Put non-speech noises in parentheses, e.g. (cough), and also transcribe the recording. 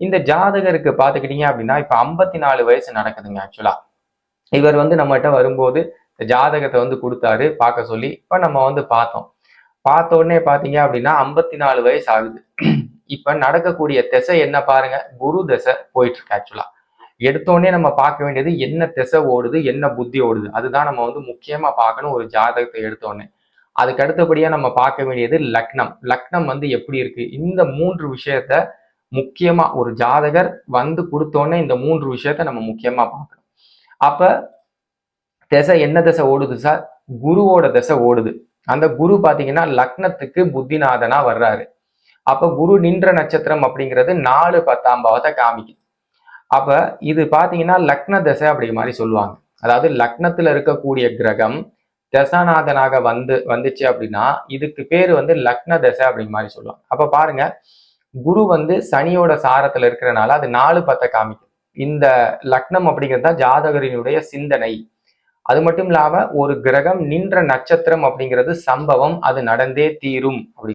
இந்த ஜாதகருக்கு பார்த்துக்கிட்டீங்க அப்படின்னா இப்ப ஐம்பத்தி நாலு வயசு நடக்குதுங்க ஆக்சுவலா இவர் வந்து நம்மகிட்ட வரும்போது இந்த ஜாதகத்தை வந்து கொடுத்தாரு பார்க்க சொல்லி இப்ப நம்ம வந்து பார்த்தோம். பார்த்த உடனே பாத்தீங்க அப்படின்னா ஐம்பத்தி நாலு வயசு ஆகுது. (clears throat) இப்ப நடக்கக்கூடிய திசை என்ன பாருங்க குரு திசை போயிட்டு இருக்கு ஆக்சுவலாக எடுத்தோடனே நம்ம பார்க்க வேண்டியது என்ன திசை ஓடுது என்ன புத்தி ஓடுது. அதுதான் நம்ம வந்து முக்கியமா பார்க்கணும் ஒரு ஜாதகத்தை எடுத்தோடனே அதுக்கு அடுத்தபடியா நம்ம பார்க்க வேண்டியது லக்னம். லக்னம் வந்து எப்படி இருக்கு? இந்த மூன்று விஷயத்த முக்கியமா ஒரு ஜாதகர் வந்து கொடுத்தோன்னே இந்த மூன்று விஷயத்த நம்ம முக்கியமா பார்க்கணும். அப்ப திசை என்ன திசை ஓடுது சார்? குருவோட திசை ஓடுது. அந்த குரு பாத்தீங்கன்னா லக்னத்துக்கு புத்திநாதனா வர்றாரு. அப்ப குரு நின்ற நட்சத்திரம் அப்படிங்கிறது நாலு பத்தாம் பாவத்தை காமிக்குது. அப்ப இது பாத்தீங்கன்னா லக்ன திசை அப்படி மாதிரி சொல்லுவாங்க. அதாவது லக்னத்துல இருக்கக்கூடிய கிரகம் தசாநாதனாக வந்து வந்துச்சு அப்படின்னா இதுக்கு பேர் வந்து லக்ன தசை அப்படிங்கிற மாதிரி சொல்லுவாங்க. அப்ப பாருங்க குரு வந்து சனியோட சாரத்துல இருக்கிறனால அது நாலு பத்தை காமிக்கும். இந்த லக்னம் அப்படிங்கிறது தான் ஜாதகரினுடைய சிந்தனை. அது மட்டும் இல்லாம ஒரு கிரகம் நின்ற நட்சத்திரம் அப்படிங்கிறது சம்பவம் அது நடந்தே தீரும். அப்படி